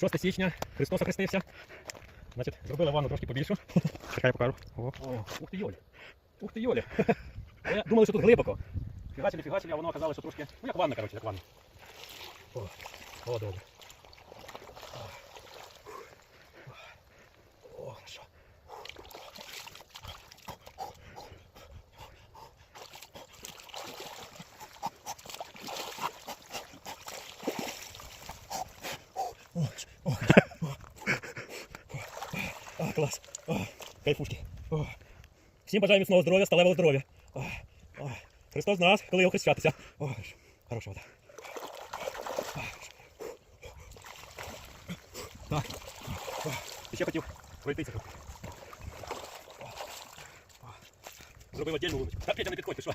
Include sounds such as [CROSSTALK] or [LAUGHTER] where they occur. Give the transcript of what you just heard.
6 січня, Христос охрестився. Значить, зробили ванну трошки побільшу. [LAUGHS] Чекай, я покажу. О, о, ух ти Йолі! Ух ти Йолі! [LAUGHS] Я думали, що тут глибоко. Фігачили, фігачили, а воно оказалося, що трошки. Ну як ванна, коротше, як ванна. О, о добре. О, о, а, клас. О, кайфушки. О. Всім бажаю міцного здоров'я, сталевого здоров'я. О, о. Христос з нас, коли його хрещатися. О, хороша вода. Так. О, і ще хотів пройтися тут. О, о. Зробив отдельну вуличку. Та Петя не підходь, ти що?